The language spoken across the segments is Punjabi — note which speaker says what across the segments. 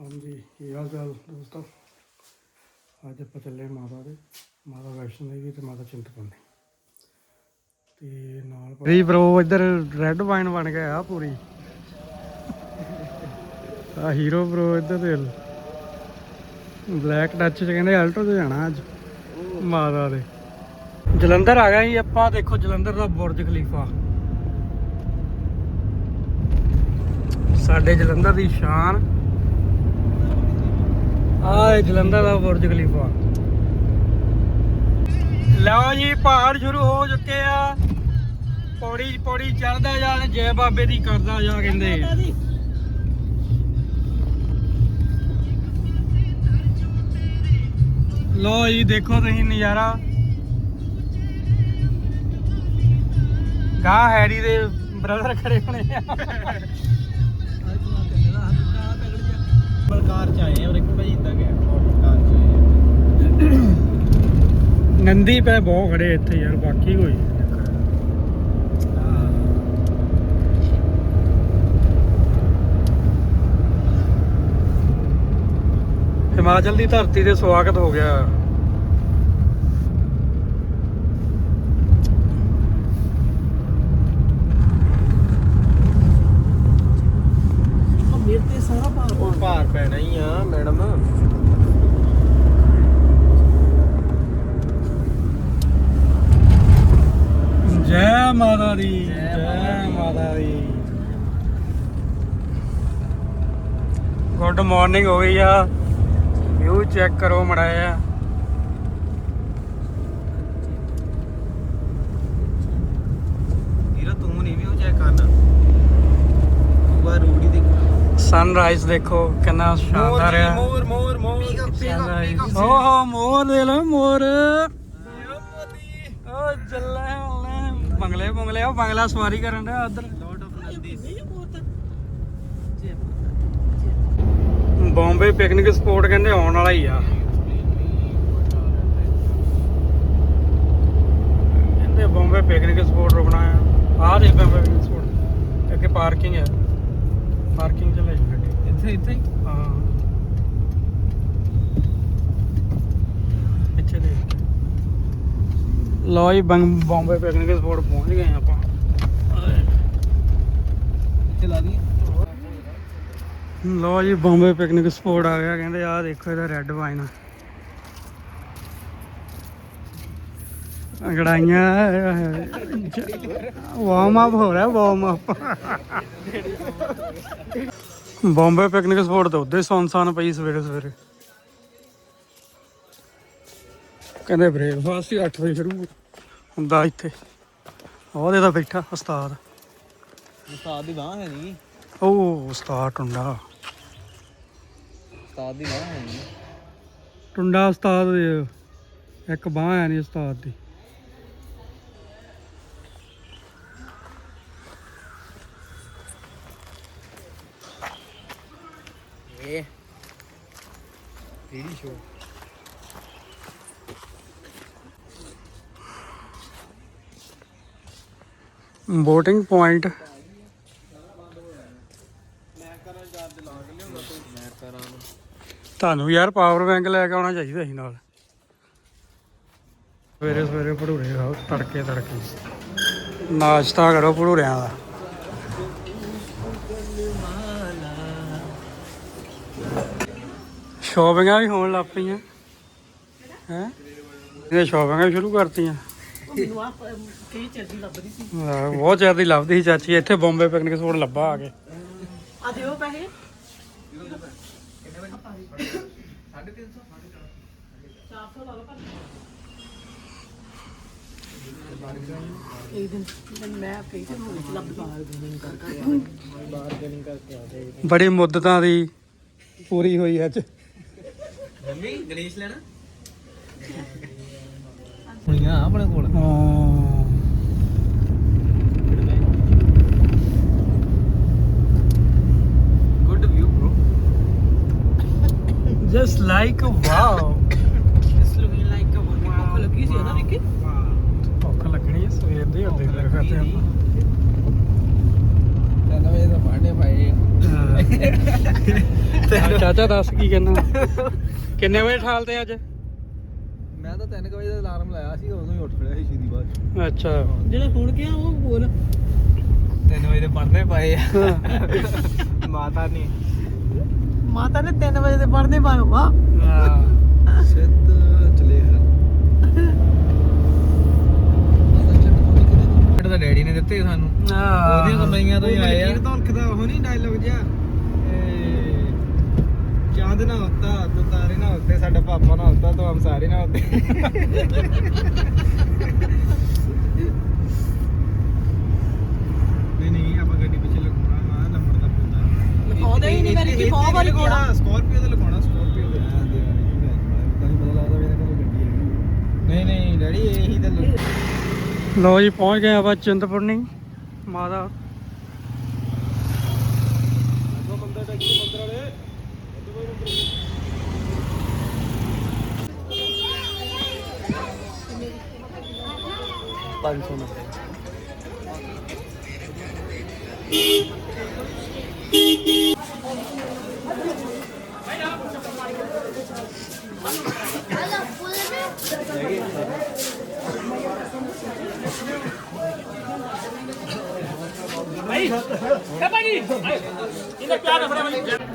Speaker 1: ਹਾਂਜੀ, ਕੀ ਹਾਲ ਚਾਲ ਦੋਸਤੋ? ਅੱਜ ਆਪਾਂ ਚੱਲੇ ਮਾਤਾ ਦੇ, ਮਾਤਾ ਵੈਸ਼ਨੋ ਦੇਵੀ ਤੇ ਮਾਤਾ ਚਿੰਤਪੁਰਨੀ। ਤੇ ਨਾਲ ਰੀ ਬ్రో ਇੱਧਰ ਰੈੱਡ ਵਾਈਨ ਬਣ ਗਿਆ ਆ ਪੂਰੀ। ਆ ਹੀਰੋ ਬ్రో ਇੱਧਰ ਦੇ। ਬਲੈਕ ਟੱਚ ਚ ਕਹਿੰਦੇ ਆਲਟੋ ਤੇ ਜਾਣਾ ਅੱਜ, ਮਾਤਾ ਦੇ। ਜਲੰਧਰ ਆ ਗਏ ਜੀ ਆਪਾਂ, ਦੇਖੋ ਜਲੰਧਰ ਦਾ ਬੁਰਜ ਖਲੀਫਾ। ਸਾਡੇ ਜਲੰਧਰ ਦੀ ਸ਼ਾਨ। ਆਹ ਜਲੰਧਰ ਦਾ ਬੁਰਜ ਖਲੀਫਾ। ਲਓ ਜੀ ਪਹਾੜ ਸ਼ੁਰੂ ਹੋ ਚੁੱਕੇ ਆ। ਪੌੜੀ ਪੌੜੀ ਚੜਦਾ ਜਾਣ ਜੈ ਬਾਬੇ ਦੀ ਕਰਦਾ ਜਾ ਕਹਿੰਦੇ। ਲਓ ਜੀ ਦੇਖੋ ਤੁਸੀਂ ਨਜ਼ਾਰਾ। ਗਾ ਹੈਰੀ ਦੇ ਬ੍ਰਦਰ ਖੜੇ ਹੋਣੇ ਆ।
Speaker 2: ਬਲਕਾਰ ਚ ਆਏ ਔਰ ਇੱਕ ਭਾਈ ਇਦਾਂ ਗਿਆ ਬਲਕਾਰ ਚ ਆਏ
Speaker 1: ਨੰਦੀ ਪੈ ਬਹੁਤ ਖੜੇ ਇੱਥੇ ਯਾਰ, ਬਾਕੀ ਕੋਈ ਹਿਮਾਚਲ ਦੀ ਧਰਤੀ ਤੇ ਸਵਾਗਤ ਹੋ ਗਿਆ
Speaker 2: ਮੇਰੇ ਤੇ ਸਾਰਾ ਭਾਰ ਉਹ ਭਾਰ ਪੈਣਾ ਹੀ ਆ ਮੈਡਮ
Speaker 1: ਜੈ ਮਾਤਾ ਦੀ
Speaker 2: ਜੈ
Speaker 1: ਜੈ ਮਾਤਾ ਦੀ ਗੁੱਡ ਮਾਰਨਿੰਗ ਹੋ ਗਈ ਆ। ਵਿਊ ਚੈੱਕ ਕਰੋ ਮੜਾਇਆ
Speaker 2: ਵੀਰ ਤੂੰ ਨਹੀਂ ਵੀ ਉਹ ਚੈੱਕ ਕਰਨਾ? ਤੂੰ ਰੂੜੀ ਦੇ
Speaker 1: ਸਨਰਾਈਜ਼ ਦੇਖੋ ਕਿੰਨਾ ਸ਼ਾਨਦਾਰ ਆ।
Speaker 2: ਮੋਰ ਮੋਰ ਮੋਰ।
Speaker 1: ਓਹੋ ਮੋਰ ਦੇ ਲੋ ਮੋਰ। ਓ ਜੱਲਾ ਹੋਣਾ ਬੰਗਲੇ ਬੰਗਲੇ ਉਹ ਬੰਗਲਾ ਸਵਾਰੀ ਕਰਨ ਦਾ ਉਧਰ। ਬੰਬੇ ਪਿਕਨਿਕ ਸਪੋਟ ਕਹਿੰਦੇ ਆਉਣ ਵਾਲਾ ਹੀ ਆ। ਕਹਿੰਦੇ ਬੰਬੇ ਪਿਕਨਿਕ ਸਪੋਟ ਰੁਕਣਾ ਆ। ਆਹ ਦੇਖ ਬੰਬੇ ਪਿਕਨਿਕ ਸਪੋਟ ਅੱਗੇ ਪਾਰਕਿੰਗ ਹੈ ਪਾਰਕਿੰਗ ਚ ਲੈ ਗੱਡੀ
Speaker 2: ਇੱਥੇ ਇੱਥੇ ਹੀ?
Speaker 1: ਹਾਂ। ਪਿੱਛੇ ਦੇ ਲੋ ਜੀ ਬੰਬੇ ਪਿਕਨਿਕ ਸਪੋਟ ਪਹੁੰਚ ਗਏ ਆਪਾਂ
Speaker 2: ਇੱਥੇ ਲਾ ਦੀ
Speaker 1: ਲੋ ਜੀ ਬੰਬੇ ਪਿਕਨਿਕ ਸਪੋਟ ਆ ਗਿਆ ਕਹਿੰਦੇ ਆਹ ਦੇਖੋ ਇਹਦਾ ਰੈੱਡ ਵਾਈਨ ਅੰਗੜਾਈਆਂ ਵਾਰਮ ਅਪ ਹੋ ਰਿਹਾ warm up Bombay picnic spot ਤੇ ਉੱਦੇ ਸੁਨਸਾਨ ਪਈ ਸਵੇਰੇ ਸਵੇਰੇ। ਕਹਿੰਦੇ ਬ੍ਰੇਕਫਾਸਟ ਹੀ 8 ਵਜੇ ਸ਼ੁਰੂ ਹੁੰਦਾ ਇੱਥੇ। ਉਹਦੇ ਦਾ ਬੈਠਾ ਉਸਤਾਦ।
Speaker 2: ਉਸਤਾਦ ਦੀ ਬਾਹ ਹੈ ਨਹੀਂ
Speaker 1: ਉਹ ਉਸਤਾਦ ਟੁੰਡਾ।
Speaker 2: ਉਸਤਾਦ ਦੀ ਬਾਹ ਹੈ ਨਹੀਂ
Speaker 1: ਟੁੰਡਾ ਉਸਤਾਦ ਦੇ ਇੱਕ ਬਾਹ ਹੈ ਨਹੀਂ ਉਸਤਾਦ ਦੀ।
Speaker 2: ਇਹ ਤੇਰੀ ਸ਼ੋ
Speaker 1: ਬੋਟਿੰਗ ਪੁਆਇੰਟ
Speaker 2: ਮੈਂ ਕਰਾਂ ਚਾਰਜ ਲਾ ਕੇ ਲਿਆਉਂਦਾ ਤੂੰ ਮੈਂ ਕਰਾਂ
Speaker 1: ਤੁਹਾਨੂੰ ਯਾਰ ਪਾਵਰ ਬੈਂਕ ਲੈ ਕੇ ਆਉਣਾ ਚਾਹੀਦਾ ਸੀ ਨਾਲ। ਸਵੇਰੇ ਸਵੇਰੇ ਭੜੂਰੇ ਖਾਓ ਤੜਕੇ ਤੜਕੇ। ਨਾਸ਼ਤਾ ਕਰੋ ਭੜੂਰਿਆਂ ਦਾ। ਸ਼ਾਪਿੰਗਾਂ ਵੀ ਹੋਣ ਲੱਗ ਪਈਆਂ। ਹੈ? ਇਹ ਸ਼ਾਪਿੰਗਾਂ ਵੀ ਸ਼ੁਰੂ ਕਰਤੀਆਂ। ਬਹੁਤ ਚਿਰ ਦੀ ਲੱਭਦੀ ਸੀ ਚਾਚੀ ਇੱਥੇ ਬੰਬੇ ਪਿਕਨਿਕ ਸਪੋਟ ਲੱਭਾ ਆ ਕੇ।
Speaker 3: ਆ ਦਿਓ ਪੈਸੇ। ਇਹ ਦਿਨ ਦਿਨ ਮੈਂ ਕਈ ਦਿਨ ਹੋ ਗਏ ਸੀ ਲੱਭਦੀ ਬਾਰਗੇਨਿੰਗ ਕਰ ਕਰ
Speaker 2: ਬਾਰਗੇਨਿੰਗ ਕਰਕੇ ਆ ਦੇ
Speaker 1: ਬੜੀ ਮੁੱਦਤਾਂ ਦੀ ਪੂਰੀ ਹੋਈ ਅੱਜ।
Speaker 2: ਮੰਮੀ ਗਣੇਸ਼ ਲੈਣਾ? ਹੁਣੀਆਂ ਆਪਣੇ ਕੋਲ
Speaker 1: ਹਾਂ
Speaker 2: good view bro
Speaker 1: just like wow
Speaker 3: is looking like ਅ ਭੁੱਖ ਲੱਗੀ ਸੀ ਨਾ ਵਿੱਕੀ
Speaker 1: ਭੁੱਖ ਲੱਗਣੀ ਹੈ ਸਵੇਰ ਦੀ ਹੁੰਦੀ ਮੇਰੇ ਖਾਤੇ
Speaker 2: ਤਿੰਨ ਵਜੇ ਦਾ ਪਾਣੇ ਭਾਈ
Speaker 1: ਹਾਂ ਚਾਚਾ ਦੱਸ ਕੀ ਕਹਿੰਦਾ ਕਿੰਨੇ ਵਜੇ ਠਾਲਦੇ ਅੱਜ
Speaker 2: ਮੈਂ ਤਾਂ 3 ਵਜੇ ਦਾ ਅਲਾਰਮ ਲਾਇਆ ਸੀ ਉਦੋਂ ਹੀ ਉੱਠ ਖੜਿਆ ਸੀ ਛੇਤੀ ਬਾਅਦ
Speaker 1: ਅੱਛਾ
Speaker 3: ਜਿਹੜਾ ਹੁਣ ਗਿਆ ਉਹ ਬੋਲ
Speaker 2: 3 ਵਜੇ ਦੇ ਪੜਨੇ ਪਏ ਆ ਮਾਤਾ ਨੇ
Speaker 3: ਮਾਤਾ ਨੇ 3 ਵਜੇ ਦੇ ਪੜਨੇ ਪਾਏ ਵਾ
Speaker 1: ਹਾਂ
Speaker 2: ਸਿੱਧ ਚਲੇ ਹਰ ਦਾ ਡੈਡੀ ਨੇ ਦਿੱਤੇ ਸਾਨੂੰ। ਉਹਦੀਆਂ ਕਮਾਈਆਂ ਤੋਂ ਹੀ ਆਏ ਆ।
Speaker 4: ਧੌਲਖ ਦਾ ਉਹ ਨਹੀਂ ਡਾਇਲੌਗ ਜਿਹਾ। ਇਹ ਚਾਂਦ ਨਾ ਹੁੰਦਾ ਤੋ ਤਾਰੇ ਨਾ ਹੁੰਦੇ ਸਾਡਾ ਪਾਪਾ ਨਾ ਹੁੰਦਾ ਤੋ ਹਮ ਸਾਰੇ ਨਾ ਹੁੰਦੇ ਨਹੀਂ ਨਹੀਂ ਆਪਾਂ ਗੱਡੀ ਪਿੱਛੇ ਲਗਾਉਣਾ ਵਾ ਨੰਬਰ ਦਾ
Speaker 3: ਹੀ ਨਹੀਂ, ਮੈਂ ਲਿਖੀ ਬਹੁਤ ਵਾਰੀ ਕਿਹਾ।
Speaker 4: ਲਗਾਉਣਾ ਸਕਾਰਪੀਓ ਦਾ। ਲਗਾਉਣਾ ਸਕਾਰਪੀਓ ਦਾ ਨਹੀਂ। ਨਹੀਂ ਡੈਡੀ ਇਹੀ ਤਾਂ ਲੋ-
Speaker 1: ਲੋ ਜੀ ਪਹੁੰਚ ਗਏ ਆਪਾਂ ਚਿੰਤਪੁਰਨੀ ਮਾਤਾ। ਪੰਜ ਸੌ ਨੱਬੇ। फ 早ी फकातला, तःखँ चिन काथ पर जखते। यामका estar फ्व मकशेशन में आखता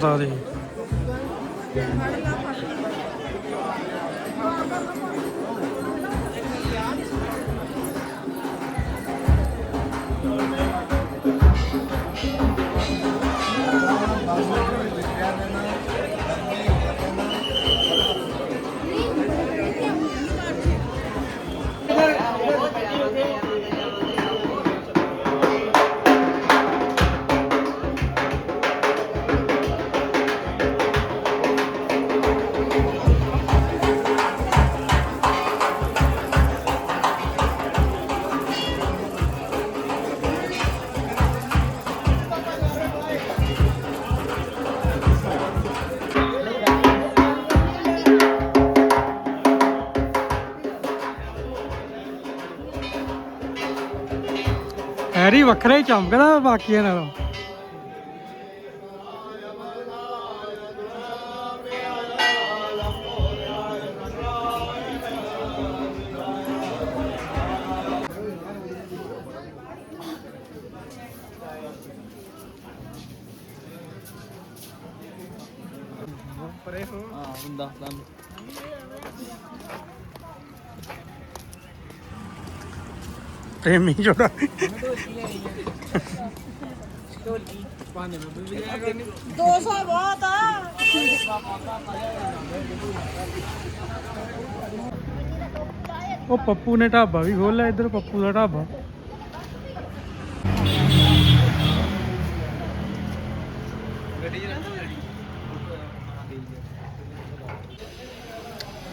Speaker 1: ਮਾਤਾ ਦੀ। ਵੱਖਰਾ ਹੀ ਚਮਕਦਾ ਬਾਕੀਆਂ ਨਾਲੋਂ
Speaker 2: ਹਾਂ ਹੁਣ ਦੱਸ ਦਾਂ
Speaker 1: ਪ੍ਰੇਮੀ ਜੋੜਾ।
Speaker 3: ਬਹੁਤ ਆ।
Speaker 1: ਉਹ ਪੱਪੂ ਨੇ ਢਾਬਾ ਵੀ ਖੋਲਿਆ ਇੱਧਰ ਪੱਪੂ ਦਾ ਢਾਬਾ।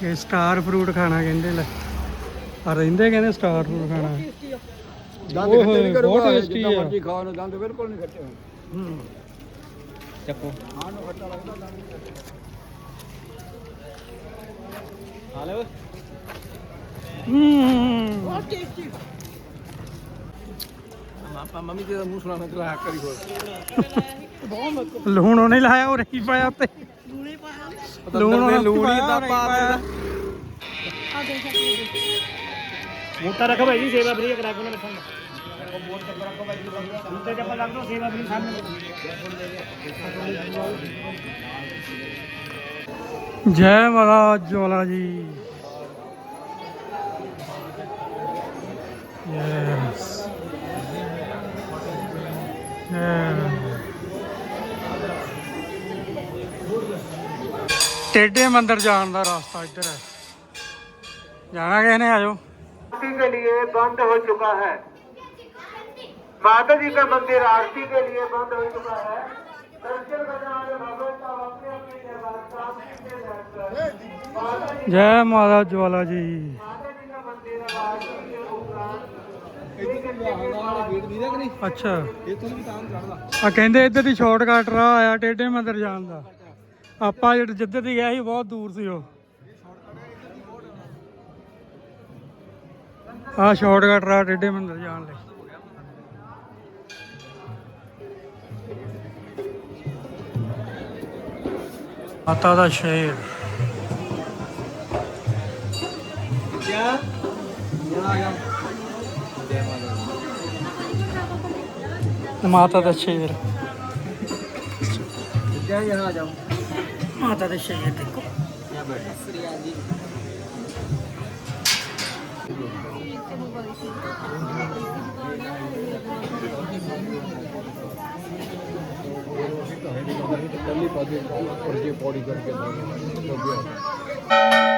Speaker 1: ਇਹ ਸਟਾਰ ਫਰੂਟ ਖਾਣਾ ਕਹਿੰਦੇ ਲੈ। ਆ ਰਹਿੰਦੇ ਕਹਿੰਦੇ ਸਟਾਰ ਫਰੂਟ ਖਾਣਾ।
Speaker 4: ਦੰਦ ਖੱਟੇ ਨਹੀਂ ਕਰੂਗਾ
Speaker 1: ਆ।
Speaker 4: ਮਰਜ਼ੀ ਖਾਓ ਨਾ ਦੰਦ ਬਿਲਕੁਲ ਨਹੀਂ ਖੱਟੇ
Speaker 1: ਹੂੰ।
Speaker 2: ਚੱਕੋ।
Speaker 4: ਹਾਂ ਨੂੰ ਖੱਟਾ ਲੱਗਦਾ ਦੰਦ
Speaker 2: ਆ ਲੈ ਓਏ
Speaker 1: ਹੂੰ।
Speaker 3: ਬਹੁਤ ਟੇਸਟੀ
Speaker 4: ਮਾਪਾ ਮੰਮੀ ਜੀ ਦਾ ਮੂੰਹ ਸੁਣਾ ਕੇ ਹਾਕ ਕਰੀ ਹੋਰ।
Speaker 1: ਲੂਣ ਉਹਨੇ ਲਾਇਆ ਉਹ ਰਹੀ ਪਾਇਆ ਉੱਤੇ।
Speaker 3: ਲੂਣੇ ਪਾਇਆ।
Speaker 1: ਲੂਣ ਉਹਨੇ
Speaker 4: ਏਦਾਂ ਪਾ
Speaker 1: ਪਾਇਆ।
Speaker 3: ਆ ਦੇਖ।
Speaker 5: ਮੋਟਾ ਰੱਖ ਭਾਈ ਜੀ, ਸੇਵਾ ਫਰੀ ਕਰਾ ਕੇ ਉਹਨਾਂ ਰੱਖਾਂਗੇ।
Speaker 1: ਜੈ ਮਾਤਾ ਜਵਾਲਾ ਜੀ। ਯੈਸ ਟੇਡੇ ਮੰਦਰ ਜਾਣ ਦਾ ਰਸਤਾ ਇੱਧਰ ਹੈ। ਜਾਣਾ ਕਿਸੇ ਨੇ ਆਜੋ
Speaker 5: आरती के लिए बंद हो चुका है माता जी का मंदिर आरती के लिए बंद हो चुका है दर्शन करने वाले भगत का अपने अपने दरबार सामने से बैठकर माता जी
Speaker 1: ਜੈ ਮਾਤਾ ਜਵਾਲਾ ਜੀ
Speaker 5: माता जी का मंदिर अब आरती के उपरांत एक घंटे के बाद
Speaker 4: ਗੇਟ ਦੀ ਕਿ ਨਹੀਂ
Speaker 1: ਅੱਛਾ
Speaker 4: ਇੱਥੋਂ ਵੀ ਤਾਂ ਚੜਦਾ
Speaker 1: ਆ ਕਹਿੰਦੇ ਇੱਧਰ ਦੀ ਸ਼ਾਰਟਕਟ ਰਾਹ ਆਇਆ ਟੇਡੇ ਮੰਦਰ ਜਾਣ ਦਾ ਆਪਾਂ ਜਿਹੜੇ ਜਿੱਧਰ ਦੀ ਗਏ ਸੀ ਬਹੁਤ ਦੂਰ ਸੀ ਉਹ ਆ ਸ਼ਾਰਟਕਟ ਰਾਹ ਟੇਡੇ ਮੰਦਰ ਜਾਣ ਲਈ। ਮਾਤਾ ਦਾ ਸ਼ਹਿਰ
Speaker 4: ਕਿਆ?
Speaker 1: ਮਾਤਾ ਦਾ ਸ਼ਹਿਰ
Speaker 4: ਜੈ ਆ ਜਾਓ।
Speaker 1: ਮਾਤਾ ਦਾ ਸ਼ਹਿਰ ਦੇਖੋ।
Speaker 6: ਆ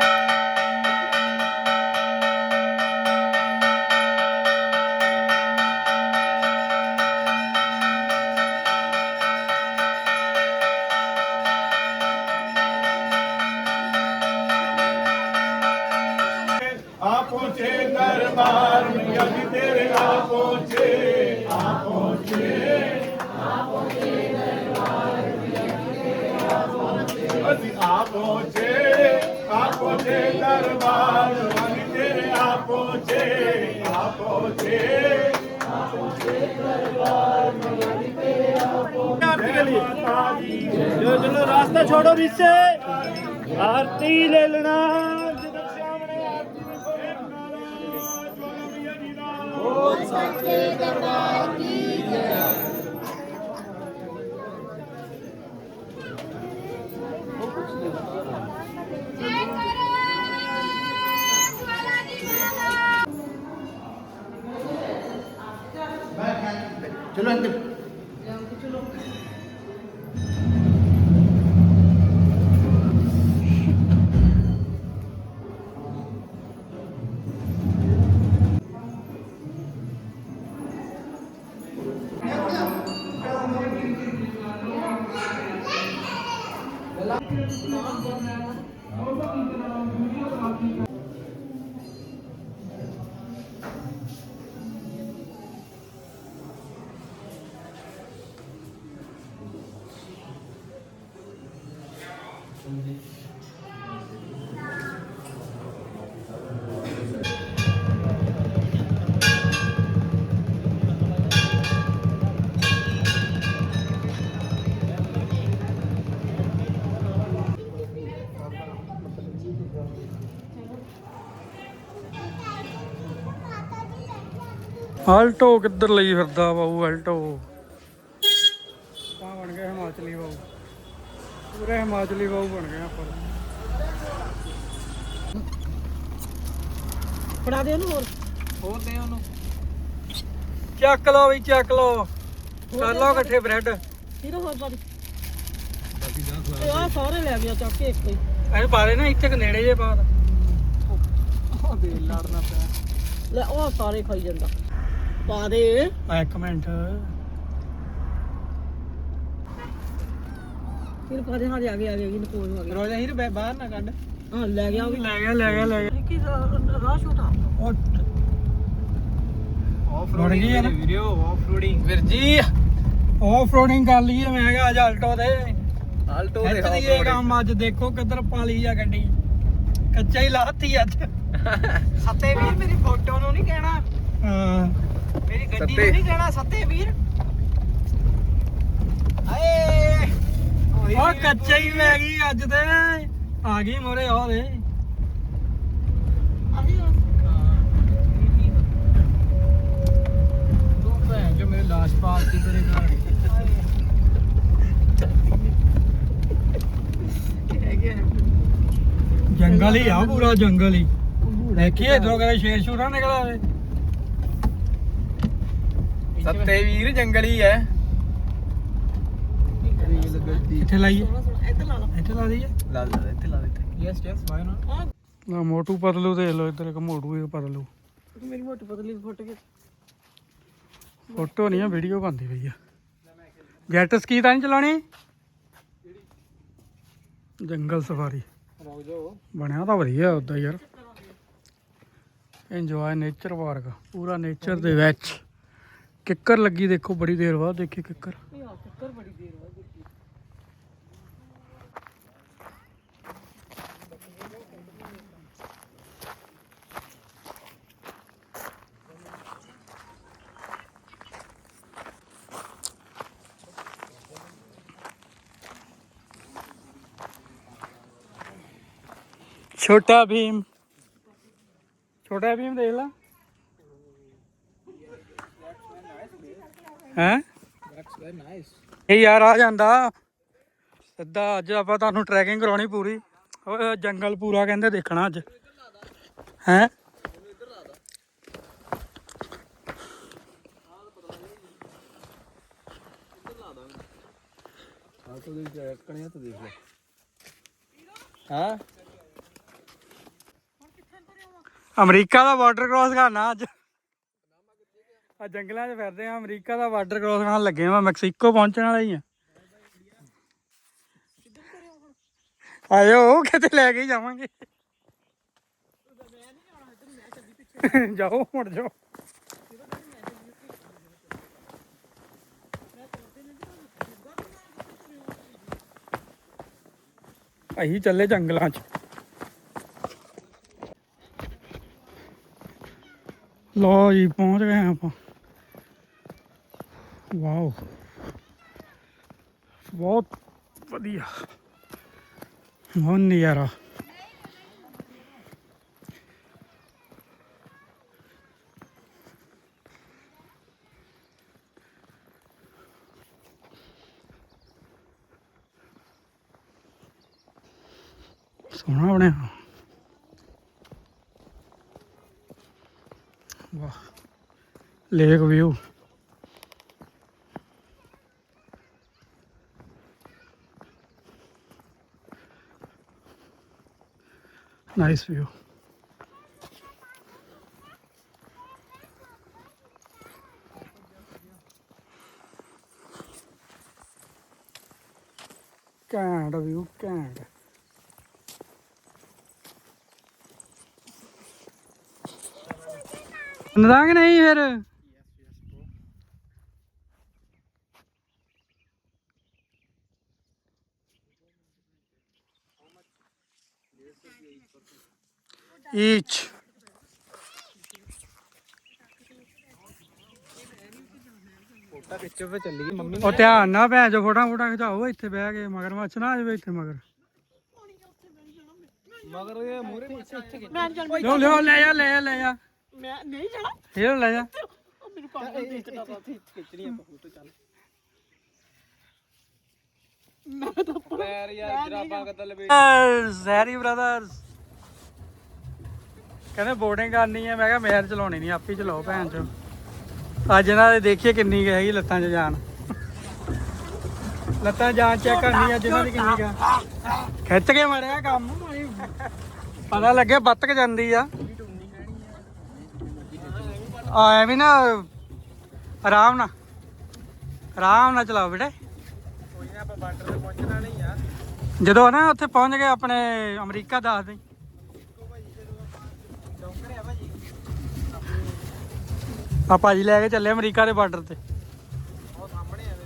Speaker 6: रास्ता छोड़ो इससे आरती ले लेना जगत सामने
Speaker 1: ਆਲਟੋ ਕਿੱਧਰ ਲਈ ਫਿਰਦਾ ਬਾਊ ਆਲਟੋ? ਆਪਾਂ ਬਣ ਗਏ ਹਿਮਾਚਲੀ ਬਾਊ। ਪੂਰੇ ਹਿਮਾਚਲੀ ਬਾਊ ਬਣ ਗਏ ਆਪਾਂ।
Speaker 3: ਫੜਾ ਦੇ ਉਹਨੂੰ ਹੋਰ।
Speaker 4: ਹੋਰ ਦੇ ਉਹਨੂੰ।
Speaker 1: ਚੱਕ ਲਓ ਵੀ ਚੱਕ ਲਓ। ਕਰ ਲਓ ਇਕੱਠੇ ਬ੍ਰੈਡ।
Speaker 3: ਇਹਨੂੰ ਹੋਰ ਪਾ ਦੇ ਇਹ ਆ ਸਾਰੇ ਲੈ ਗਿਆ ਚੱਕ ਕੇ ਇੱਕ ਹੀ।
Speaker 1: ਐ ਬਾਰੇ ਨਾ ਇੱਥੇ ਕਿ ਨੇੜੇ ਜੇ ਬਾਤ
Speaker 4: ਉਹ ਦੇ। ਲੜਨਾ ਪਿਆ
Speaker 3: ਲੈ ਉਹ ਸਾਰੇ ਖਾਈ ਜਾਂਦਾ। ਪਾ ਦੇ
Speaker 1: ਆ ਇੱਕ ਮਿੰਟ
Speaker 3: ਫਿਰ ਪਾ ਦੇ ਹਾਂ ਆ ਗਿਆ ਆ ਗਿਆ ਇਹਨੂੰ ਕੋਲ ਆ ਗਿਆ
Speaker 4: ਰੋਜ਼ਾ ਹੀਰ ਬੈ- ਬਾਹਰ ਨਾ ਕੱਢ
Speaker 3: ਹਾਂ ਲੈ ਗਿਆ ਉਹ ਵੀ
Speaker 1: ਲੈ ਗਿਆ ਲੈ ਗਿਆ ਲੈ ਗਿਆ
Speaker 3: ਕੀ ਰਾਹ ਛੋਟਾ
Speaker 1: ਉਹ
Speaker 4: ਆਫ
Speaker 1: ਰੋਡ ਗਈ ਹੈ ਨਾ?
Speaker 4: ਵੀਡੀਓ ਆਫ ਰੋਡਿੰਗ ਵੀਰ ਜੀ
Speaker 1: ਆਫ ਰੋਡਿੰਗ ਕਰ ਲਈਏ ਮੈਂ ਕਿਹਾ ਅੱਜ ਆਲਟੋ ਦੇ
Speaker 4: ਆਲਟੋ
Speaker 1: ਖਿੱਚ ਲਈਏ ਕੰਮ ਅੱਜ ਦੇਖੋ ਕਿੱਧਰ ਪਾਲੀ ਆ ਗੱਡੀ। ਕੱਚਾ ਹੀ ਲਾਤੀ ਅੱਜ।
Speaker 4: ਸੱਤੇ ਵੀਰ ਮੇਰੀ ਫੋਟੋ ਨੂੰ ਨਹੀਂ ਕਹਿਣਾ।
Speaker 1: ਹਾਂ।
Speaker 4: ਮੇਰੀ ਗੱਡੀ ਨੂੰ ਨਹੀਂ ਕਹਿਣਾ ਸੱਤੇ ਵੀਰ ਆਏ
Speaker 1: ਉਹ ਕੱਚਾ ਹੀ ਪੈ ਗਈ ਅੱਜ ਤੇ ਆ ਗਈ ਮੋਰੇ ਉਹ ਦੇ
Speaker 2: ਪਾਰਟੀ ਤੇਰੇ ਘਰ
Speaker 3: ਹੈਗੇ ਆ।
Speaker 1: ਜੰਗਲ ਹੀ ਆ ਪੂਰਾ ਜੰਗਲ ਹੀ ਦੇਖੀਏ ਇਧਰੋਂ ਕਦੇ ਸ਼ੇਰ ਸ਼ੂਰ ਨਾ ਨਿਕਲ ਆਵੇ
Speaker 2: ਸੱਤੇ ਵੀਰ ਜੰਗਲੀ ਹੈ।
Speaker 1: ਇੱਥੇ ਲਾਈਏ।
Speaker 3: ਇੱਧਰ ਲਾ ਲਾ।
Speaker 1: ਇੱਥੇ ਲਾ ਦਈਏ।
Speaker 2: ਲਾ ਲਾ ਇੱਥੇ ਲਾ ਦਿੱਤੇ ਯੈਸ ਯੈਸ ਵਾਈ ਨਾਟ
Speaker 1: ਨਾ ਮੋਟੂ ਪਤਲੂ ਦੇਖ ਲਓ ਇੱਧਰ ਇੱਕ ਮੋਟੂ ਇੱਕ ਪਤਲੂ।
Speaker 3: ਤੂੰ ਮੇਰੀ ਮੋਟੀ ਪਤਲੀ ਫੋਟੋ ਖਿੱਚ
Speaker 1: ਫੋਟੋ ਨਹੀਂ ਆ ਵੀਡੀਓ ਬਣਦੀ ਪਈ ਆ। ਜੈਟ ਸਕੀ ਤਾਂ ਨਹੀਂ ਚਲਾਣੀ ਜੰਗਲ ਸਫਾਰੀ। ਬਣਿਆ ਤਾਂ ਵਧੀਆ ਉਦਾਂ ਯਾਰ। ਇੰਜੋਏ ਨੇਚਰ ਪਾਰਕ ਪੂਰਾ ਨੇਚਰ ਦੇ ਵਿੱਚ। ਕਿੱਕਰ ਲੱਗੀ ਦੇਖੋ ਬੜੀ ਦੇਰ ਬਾਅਦ ਦੇਖੀ ਕਿੱਕਰ
Speaker 3: ਇਹ ਆ ਕਿੱਕਰ ਬੜੀ ਦੇਰ ਬਾਅਦ ਦੇਖੀ
Speaker 1: ਛੋਟਾ ਭੀਮ ਛੋਟਾ ਭੀਮ ਦੇਖ ਲਾ ਹੈ?
Speaker 2: ਦੈਟਸ ਵੈਰੀ ਨਾਈਸ
Speaker 1: ਇਹ ਯਾਰ ਆ ਜਾਂਦਾ। ਸਿੱਧਾ ਅੱਜ ਆਪਾਂ ਤੁਹਾਨੂੰ ਟਰੈਕਿੰਗ ਕਰਾਉਣੀ ਪੂਰੀ। ਓਏ ਜੰਗਲ ਪੂਰਾ ਕਹਿੰਦੇ ਦੇਖਣਾ ਅੱਜ। ਹੈ?
Speaker 2: ਆ ਤੂੰ ਦੇਖ ਕਣਿਆ ਤੂੰ ਦੇਖ ਲੈ। ਹਾਂ?
Speaker 1: ਅਮਰੀਕਾ ਦਾ ਬਾਰਡਰ ਕ੍ਰਾਸ ਕਰਨਾ ਅੱਜ। ਆ ਜੰਗਲਾਂ 'ਚ ਫਿਰਦੇ ਆ, ਅਮਰੀਕਾ ਦਾ ਬਾਰਡਰ ਕ੍ਰਾਸ ਕਰਨ ਲੱਗੇ ਆ ਮੈਕਸੀਕੋ ਪਹੁੰਚਣ ਵਾਲਾ ਹੀ ਆ। ਆਇਓ ਕਿਤੇ ਲੈ ਕੇ ਹੀ ਜਾਵਾਂਗੇ। ਜਾਓ, ਮੁੜ ਜਾਓ। ਅਸੀਂ ਚੱਲੇ ਜੰਗਲਾਂ 'ਚ। ਲੋ ਜੀ, ਪਹੁੰਚ ਗਏ ਹਾਂ ਆਪਾਂ। ਵਾਓ। ਬਹੁਤ ਵਧੀਆ। ਬਹੁਤ ਨਜ਼ਾਰਾ। ਸੋਹਣਾ ਬਣਿਆ। ਵਾਹ। ਲੇਕ ਵਿਊ ਨਾਈਸ ਵਿਊ ਘੈਂਟ ਵਿਊ ਘੈਂਟ ਨਦਾਂਗ ਨਹੀਂ ਫਿਰ each.
Speaker 2: ਫੋਟਾ ਖਿੱਚੋ ਫੇ ਚੱਲੀ ਮੰਮੀ
Speaker 1: ਉਹ ਧਿਆਨ ਨਾਲ ਭੈਣ ਜੋ ਫੋਟਾ ਫੋਟਾ ਖਿਚਾਓ ਇੱਥੇ ਬਹਿ ਕੇ ਮਗਰ ਮੱਛ ਨਾ ਆ ਜਾਵੇ ਇੱਥੇ ਮਗਰ
Speaker 2: ਮਗਰ ਇਹ ਮੂਰੇ ਪਿੱਛੇ ਇੱਥੇ
Speaker 3: ਮੈਂ ਚੱਲ
Speaker 1: ਲਿਓ ਲਿਓ ਲੈ ਜਾ ਲੈ ਜਾ ਲੈ ਜਾ
Speaker 3: ਮੈਂ ਨਹੀਂ ਜਾਣਾ
Speaker 1: ਇਹ ਲੈ ਜਾ
Speaker 3: ਉਹ ਮੈਨੂੰ ਪਾਗਲ ਦੇਖਦਾ ਵਾ
Speaker 2: ਖਿੱਚਣੀ ਆਪਾਂ ਫੋਟੋ ਚੱਲ
Speaker 3: ਮੈਂ ਤਾਂ
Speaker 2: ਪੈਰ ਯਾਰ ਜਰਾਬਾਂ ਕਦਲ ਲਵੇ
Speaker 1: ਜ਼ੈਰੀ ਬ੍ਰਦਰਸ ਕਹਿੰਦੇ ਬੋਰਡਿੰਗ ਕਰਨੀ ਹੈ ਮੈਂ ਕਿਹਾ ਮੇਰ ਚਲਾਉਣੀ ਨਹੀਂ ਆਪੀ ਚਲਾਓ ਭੈਣ ਚੋ। ਅੱਜ ਇਹਨਾਂ ਦੇ ਦੇਖੀਏ ਕਿੰਨੀ ਕੁ ਹੈਗੀ ਲੱਤਾਂ 'ਚ ਜਾਨ। ਲੱਤਾਂ ਜਾਨ ਚੈੱਕ ਕਰਨੀ ਅੱਜ ਇਹਨਾਂ ਦੀ ਕਿੰਨੀ ਕੁ ਆ। ਖਿੱਚ ਕੇ ਮਰਿਆ ਕੰਮ। ਪਤਾ ਲੱਗੇ ਬੱਤਕ ਜਾਂਦੀ ਆ। ਆ ਐਵੇਂ ਨਾ ਆਰਾਮ ਨਾਲ। ਆਰਾਮ ਨਾਲ ਚਲਾਓ ਬੇਟੇ
Speaker 2: ਕੋਈ ਨਾ ਆਪਾਂ ਬਾਰਡਰ ਤੇ ਪਹੁੰਚਣਾ ਨਹੀਂ ਆ
Speaker 1: ਜਦੋਂ ਨਾ, ਉੱਥੇ ਪਹੁੰਚ ਗਏ ਆਪਣੇ ਅਮਰੀਕਾ ਦੱਸ ਦੇ।
Speaker 2: ਆ ਭਾਜੀ
Speaker 1: ਲੈ ਕੇ ਚੱਲੇ ਅਮਰੀਕਾ ਦੇ ਬਾਰਡਰ ਤੇ।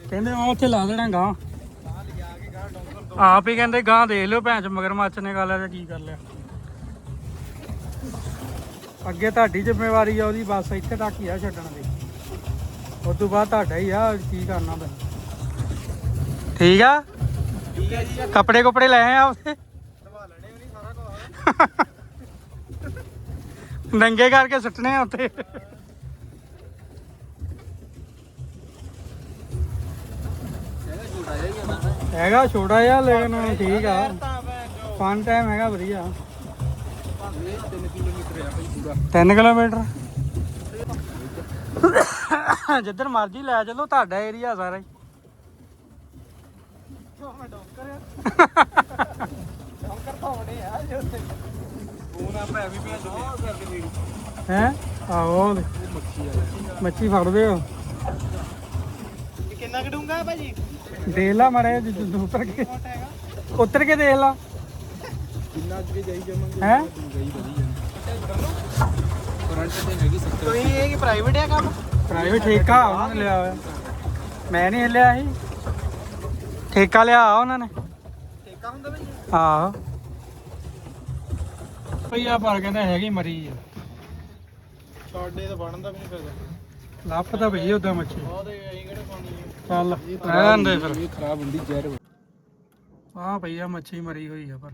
Speaker 1: ਕਹਿੰਦੇ ਆ, ਉੱਥੇ ਲਾ ਦੇਣਾ ਗਾਂ ਆਪ ਹੀ ਕਹਿੰਦੇ ਗਾਂ ਦੇਖ ਲਿਓ ਭੈਣ ਚ ਮਗਰ ਮੱਛ ਨੇ ਗੱਲ ਹੈ ਕੀ ਕਰ ਲਿਆ। ਅੱਗੇ ਤੁਹਾਡੀ ਜ਼ਿੰਮੇਵਾਰੀ ਆ ਉਹਦੀ, ਬਸ ਇੱਥੇ ਤੱਕ ਹੀ ਆ ਛੱਡਣ ਦੀ। ਉਸ ਤੋਂ ਬਾਅਦ ਤੁਹਾਡਾ ਹੀ ਆ, ਕੀ ਕਰਨਾ ਬਸ ਠੀਕ ਆ?
Speaker 2: कपड़े कपड़े लाए हैं आपसे
Speaker 1: नंगे करके सुटने उ है छोटा जहा लेकिन ठीक है फन टाइम है वीया तीन किलोमीटर। जिधर मर्ज़ी लै चलो ताडा एरिया सारा ही। ਹੈ? ਆਹੋ ਮੱਛੀ ਫੜਦੇ ਹੋ
Speaker 4: ਕਿੰਨਾ ਕਡੂੰਗਾ ਭਾਜੀ?
Speaker 1: ਦੇਖ ਲਾ ਮੜੇ ਜਿੱਦ ਉੱਤਰ ਕੇ। ਉੱਤਰ ਕੇ ਦੇਖ ਲਾ।
Speaker 4: ਕਿੰਨਾ ਅੱਗੇ ਜਾਈ ਜਾਵਾਂਗੇ
Speaker 1: ਹੈ?
Speaker 4: ਤੁਸੀਂ ਇਹ ਕਿ ਪ੍ਰਾਈਵੇਟ ਆ ਕੰਮ?
Speaker 1: ਪ੍ਰਾਈਵੇਟ ਠੇਕਾ ਉਹਨਾਂ ਨੇ ਲਿਆ ਹੋਇਆ। ਮੈਂ ਨਹੀਂ ਲਿਆ ਸੀ। ਠੇਕਾ ਲਿਆ ਉਹਨਾਂ ਨੇ।
Speaker 4: ਠੇਕਾ ਹੁੰਦਾ ਭਾਜੀ
Speaker 1: ਆਹੋ। ਪਈਆ ਪਰ ਕਹਿੰਦਾ ਹੈਗੀ ਮਰੀ ਆ।
Speaker 4: ਛੋਡੇ ਤਾਂ ਬਣਦਾ ਵੀ ਨਹੀਂ ਫਿਰਦਾ
Speaker 1: ਲੱਭ ਤਾਂ ਭਈ ਉਦਾਂ ਮੱਛੀ।
Speaker 4: ਉਹਦੇ ਅਸੀਂ ਕਿਹੜੇ ਪਾਣੀ
Speaker 1: ਚੱਲ ਰਹਿਣ ਦੇ ਫਿਰ।
Speaker 4: ਇਹ ਖਰਾਬ ਹੁੰਦੀ ਜ਼ਹਿਰ
Speaker 1: ਆਹ ਭਈਆ ਮੱਛੀ ਮਰੀ ਹੋਈ ਆ ਪਰ।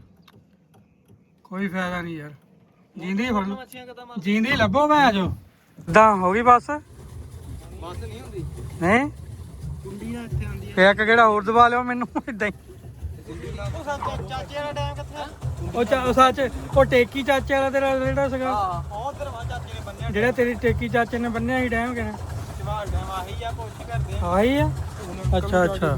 Speaker 1: ਕੋਈ ਫਾਇਦਾ ਨਹੀਂ ਯਾਰ। ਜਿੰਦੀ ਫੜ ਲਓ। ਜਿੰਦੀ ਲੱਭੋ ਮੈਂ ਜੋ ਇਦਾਂ ਹੋ ਗਈ ਬਸ।
Speaker 4: ਬਸ ਨਹੀਂ ਹੁੰਦੀ।
Speaker 1: ਨਹੀਂ
Speaker 4: ਕੁੰਡੀ ਨਾਲ ਇੱਥੇ ਆਉਂਦੀ
Speaker 1: ਫੇਰ ਇੱਕ ਕਿਹੜਾ ਹੋਰ ਦਵਾ ਲਿਓ ਮੈਨੂੰ ਇਦਾਂ ਹੀ।
Speaker 4: ਉਹ ਸੱਚ ਚਾਚੇ ਵਾਲਾ ਟਾਈਮ ਕਿੱਥੇ
Speaker 1: ਉਹ ਚਾ- ਉਹ ਸੱਚ ਉਹ ਟੇਕੀ ਚਾਚੇ ਵਾਲਾ ਤੇਰਾ ਜਿਹੜਾ ਸੀਗਾ।
Speaker 4: ਉਹ ਉਧਰ ਵਾ ਚਾਚੇ ਨੇ ਬੰਨਿਆ
Speaker 1: ਜਿਹੜਾ ਤੇਰੀ ਟੇਕੀ ਚਾਚੇ ਨੇ ਬੰਨਿਆ ਸੀ ਟਾਈਮ ਕਿਨੇ
Speaker 4: ਜਵਾਲ ਟਾਈਮ ਆਹੀ ਆ ਪੁੱਛ ਕਰਦੇ ਆ
Speaker 1: ਆਹੀ ਆ? ਅੱਛਾ ਅੱਛਾ।